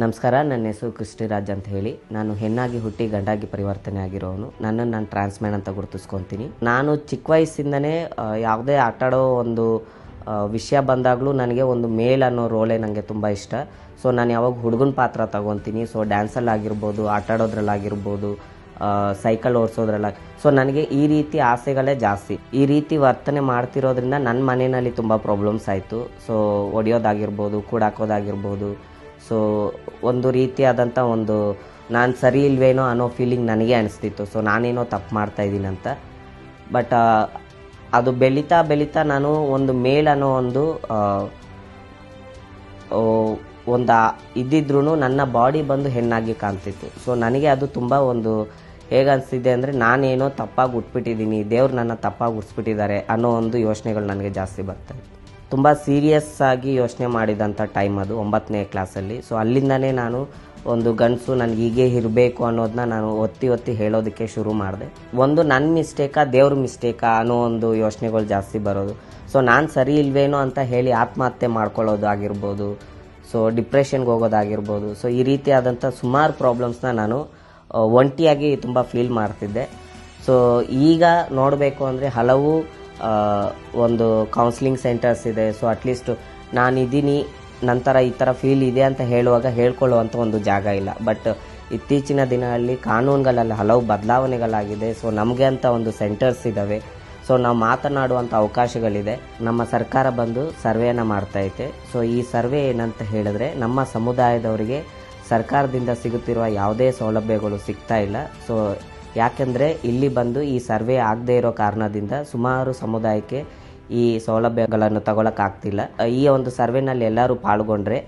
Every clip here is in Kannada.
ನಮಸ್ಕಾರ, ನನ್ನ ಹೆಸರು ಕೃಷ್ಣರಾಜ್ ಅಂತ ಹೇಳಿ. ನಾನು ಹೆಣ್ಣಾಗಿ ಹುಟ್ಟಿ ಗಂಡಾಗಿ ಪರಿವರ್ತನೆ ಆಗಿರೋನು ನನ್ನನ್ನು ನಾನು ಟ್ರಾನ್ಸ್ಮ್ಯಾನ್ ಅಂತ ಗುರುತಿಸ್ಕೊತೀನಿ. ನಾನು ಚಿಕ್ಕ ವಯಸ್ಸಿಂದನೇ ಯಾವುದೇ ಆಟಾಡೋ ಒಂದು ವಿಷಯ ಬಂದಾಗಲೂ ನನಗೆ ಒಂದು ಮೇಲ್ ಅನ್ನೋ ರೋಲೇ ನನಗೆ ತುಂಬ ಇಷ್ಟ. ಸೊ ನಾನು ಯಾವಾಗ ಹುಡುಗನ ಪಾತ್ರ ತಗೊತೀನಿ ಸೊ ಡ್ಯಾನ್ಸಲ್ಲಾಗಿರ್ಬೋದು ಆಟಾಡೋದ್ರಲ್ಲಾಗಿರ್ಬೋದು ಸೈಕಲ್ ಓಡಿಸೋದ್ರಲ್ಲ. ಸೊ ನನಗೆ ಈ ರೀತಿ ಆಸೆಗಳೇ ಜಾಸ್ತಿ. ಈ ರೀತಿ ವರ್ತನೆ ಮಾಡ್ತಿರೋದ್ರಿಂದ ನನ್ನ ಮನೆಯಲ್ಲಿ ತುಂಬ ಪ್ರಾಬ್ಲಮ್ಸ್ ಆಯಿತು. ಸೊ ಒಡೆಯೋದಾಗಿರ್ಬೋದು, ಕೂಡಾಕೋದಾಗಿರ್ಬೋದು ಸೊ ಒಂದು ರೀತಿಯಾದಂಥ ಒಂದು ನಾನು ಸರಿ ಇಲ್ವೇನೋ ಅನ್ನೋ ಫೀಲಿಂಗ್ ನನಗೆ ಅನಿಸ್ತಿತ್ತು. ಸೊ ನಾನೇನೋ ತಪ್ಪು ಮಾಡ್ತಾ ಅಂತ. ಬಟ್ ಅದು ಬೆಳೀತಾ ಬೆಳೀತಾ ನಾನು ಒಂದು ಮೇಲ್ ಅನ್ನೋ ಒಂದು ಒಂದು ಇದ್ದಿದ್ರೂ ನನ್ನ ಬಾಡಿ ಬಂದು ಹೆಣ್ಣಾಗಿ ಕಾಣ್ತಿತ್ತು. ಸೊ ನನಗೆ ಅದು ತುಂಬ ಒಂದು ಹೇಗೆ ಅನಿಸ್ತಿದೆ ಅಂದರೆ ನಾನೇನೋ ತಪ್ಪಾಗಿ ಉಟ್ಬಿಟ್ಟಿದ್ದೀನಿ, ದೇವ್ರು ನನ್ನ ತಪ್ಪಾಗಿ ಉಡ್ಸ್ಬಿಟ್ಟಿದ್ದಾರೆ ಅನ್ನೋ ಒಂದು ಯೋಚನೆಗಳು ನನಗೆ ಜಾಸ್ತಿ ಬರ್ತಾ ಇತ್ತು. ತುಂಬ ಸೀರಿಯಸ್ ಆಗಿ ಯೋಚನೆ ಮಾಡಿದಂಥ ಟೈಮ್ ಅದು ಒಂಬತ್ತನೇ ಕ್ಲಾಸಲ್ಲಿ ಸೊ ಅಲ್ಲಿಂದನೇ ನಾನು ಒಂದು ಗಂಡಸು ನನಗೆ ಹೀಗೆ ಇರಬೇಕು ಅನ್ನೋದನ್ನ ನಾನು ಒತ್ತಿ ಒತ್ತಿ ಹೇಳೋದಕ್ಕೆ ಶುರು ಮಾಡಿದೆ. ಒಂದು ನನ್ನ ಮಿಸ್ಟೇಕಾ ದೇವ್ರ ಮಿಸ್ಟೇಕಾ ಅನ್ನೋ ಒಂದು ಯೋಚನೆಗಳು ಜಾಸ್ತಿ ಬರೋದು. ಸೊ ನಾನು ಸರಿ ಇಲ್ವೇನೋ ಅಂತ ಹೇಳಿ ಆತ್ಮಹತ್ಯೆ ಮಾಡ್ಕೊಳ್ಳೋದು ಆಗಿರ್ಬೋದು. ಸೊ ಡಿಪ್ರೆಷನ್ಗೆ ಹೋಗೋದಾಗಿರ್ಬೋದು. ಸೊ ಈ ರೀತಿಯಾದಂಥ ಸುಮಾರು ಪ್ರಾಬ್ಲಮ್ಸ್ನ ನಾನು ಒಂಟಿಯಾಗಿ ತುಂಬ ಫೀಲ್ ಮಾಡ್ತಿದ್ದೆ. ಸೊ ಈಗ ನೋಡಬೇಕು ಅಂದರೆ ಹಲವು ಒಂದು ಕೌನ್ಸಿಲಿಂಗ್ ಸೆಂಟರ್ಸ್ ಇದೆ. ಸೊ ಅಟ್ಲೀಸ್ಟ್ ನಾನಿದ್ದೀನಿ, ನಂತರ ಈ ಥರ ಫೀಲ್ ಇದೆ ಅಂತ ಹೇಳುವಾಗ ಹೇಳ್ಕೊಳ್ಳುವಂಥ ಒಂದು ಜಾಗ ಇಲ್ಲ. ಬಟ್ ಇತ್ತೀಚಿನ ದಿನಗಳಲ್ಲಿ ಕಾನೂನುಗಳಲ್ಲಿ ಹಲವು ಬದಲಾವಣೆಗಳಾಗಿದೆ. ಸೊ ನಮಗೆ ಅಂತ ಒಂದು ಸೆಂಟರ್ಸ್ ಇದ್ದಾವೆ ಸೊ ನಾವು ಮಾತನಾಡುವಂಥ ಅವಕಾಶಗಳಿದೆ. ನಮ್ಮ ಸರ್ಕಾರ ಬಂದು ಸರ್ವೆಯನ್ನು ಮಾಡ್ತೈತೆ ಸೊ ಈ ಸರ್ವೆ ಏನಂತ ಹೇಳಿದ್ರೆ ನಮ್ಮ ಸಮುದಾಯದವರಿಗೆ ಸರ್ಕಾರದಿಂದ ಸಿಗುತ್ತಿರುವ ಯಾವುದೇ ಸೌಲಭ್ಯಗಳು ಸಿಗ್ತಾ ಇಲ್ಲ. ಸೊ ಯಾಕೆಂದರೆ ಇಲ್ಲಿ ಬಂದು ಈ ಸರ್ವೆ ಆಗದೇ ಇರೋ ಕಾರಣದಿಂದ ಸುಮಾರು ಸಮುದಾಯಕ್ಕೆ ಈ ಸೌಲಭ್ಯಗಳನ್ನು ತಗೊಳಕ್ಕಾಗ್ತಿಲ್ಲ. ಈ ಒಂದು ಸರ್ವೆನಲ್ಲಿ ಎಲ್ಲರೂ ಪಾಲ್ಗೊಂಡ್ರೆ,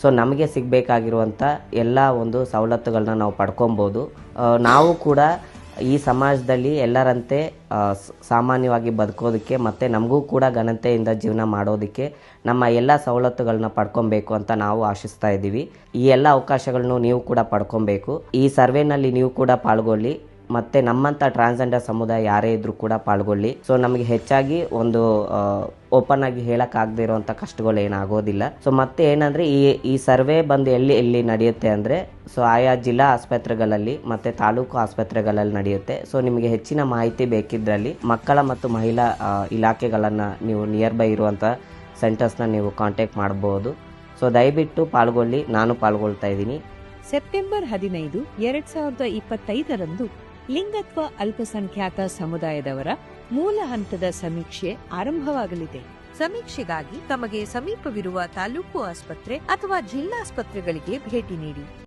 ಸೊ ನಮಗೆ ಸಿಗಬೇಕಾಗಿರುವಂಥ ಎಲ್ಲ ಒಂದು ಸವಲತ್ತುಗಳನ್ನ ನಾವು ಪಡ್ಕೊಬೋದು. ನಾವು ಕೂಡ ಈ ಸಮಾಜದಲ್ಲಿ ಎಲ್ಲರಂತೆ ಸಾಮಾನ್ಯವಾಗಿ ಬದುಕೋದಕ್ಕೆ ಮತ್ತು ನಮಗೂ ಕೂಡ ಘನತೆಯಿಂದ ಜೀವನ ಮಾಡೋದಕ್ಕೆ ನಮ್ಮ ಎಲ್ಲ ಸವಲತ್ತುಗಳನ್ನ ಪಡ್ಕೊಬೇಕು ಅಂತ ನಾವು ಆಶಿಸ್ತಾ ಇದ್ದೀವಿ. ಈ ಎಲ್ಲ ಅವಕಾಶಗಳನ್ನು ನೀವು ಕೂಡ ಪಡ್ಕೊಬೇಕು. ಈ ಸರ್ವೆನಲ್ಲಿ ನೀವು ಕೂಡ ಪಾಲ್ಗೊಳ್ಳಿ. ಮತ್ತೆ ನಮ್ಮಂಥ ಟ್ರಾನ್ಸ್ಜೆಂಡರ್ ಸಮುದಾಯ ಯಾರೇ ಇದ್ರೂ ಕೂಡ ಪಾಲ್ಗೊಳ್ಳಿ. ಸೊ ನಮಗೆ ಹೆಚ್ಚಾಗಿ ಒಂದು ಓಪನ್ ಆಗಿ ಹೇಳಕ್ ಆಗದೆ ಇರುವಂತ ಕಷ್ಟಗಳು ಏನಾಗೋದಿಲ್ಲ. ಸೊ ಮತ್ತೆ ಏನಂದ್ರೆ ಈ ಈ ಸರ್ವೆ ಬಂದು ಎಲ್ಲಿ ಎಲ್ಲಿ ನಡೆಯುತ್ತೆ ಅಂದ್ರೆ ಸೊ ಆಯಾ ಜಿಲ್ಲಾ ಆಸ್ಪತ್ರೆಗಳಲ್ಲಿ ಮತ್ತೆ ತಾಲೂಕು ಆಸ್ಪತ್ರೆಗಳಲ್ಲಿ ನಡೆಯುತ್ತೆ. ಸೊ ನಿಮಗೆ ಹೆಚ್ಚಿನ ಮಾಹಿತಿ ಬೇಕಿದ್ರಲ್ಲಿ ಮಕ್ಕಳ ಮತ್ತು ಮಹಿಳಾ ಇಲಾಖೆಗಳನ್ನು ಇಲಾಖೆಗಳನ್ನ ನೀವು ನಿಯರ್ ಬೈ ಇರುವಂಥ ಸೆಂಟರ್ಸ್ನ ನೀವು ಕಾಂಟ್ಯಾಕ್ಟ್ ಮಾಡಬಹುದು ಸೊ ದಯವಿಟ್ಟು ಪಾಲ್ಗೊಳ್ಳಿ. ನಾನು ಪಾಲ್ಗೊಳ್ತಾ ಇದ್ದೀನಿ. ಸೆಪ್ಟೆಂಬರ್ ಹದಿನೈದು, ಎರಡ್ ಸಾವಿರದ ಇಪ್ಪತ್ತೈದರಂದು ಲಿಂಗತ್ವ ಅಲ್ಪಸಂಖ್ಯಾತ ಸಮುದಾಯದವರ ಮೂಲ ಹಂತದ ಸಮೀಕ್ಷೆ ಆರಂಭವಾಗಲಿದೆ. ಸಮೀಕ್ಷೆಗಾಗಿ ತಮಗೆ ಸಮೀಪವಿರುವ ತಾಲೂಕು ಆಸ್ಪತ್ರೆ ಅಥವಾ ಜಿಲ್ಲಾಸ್ಪತ್ರೆಗಳಿಗೆ ಭೇಟಿ ನೀಡಿ.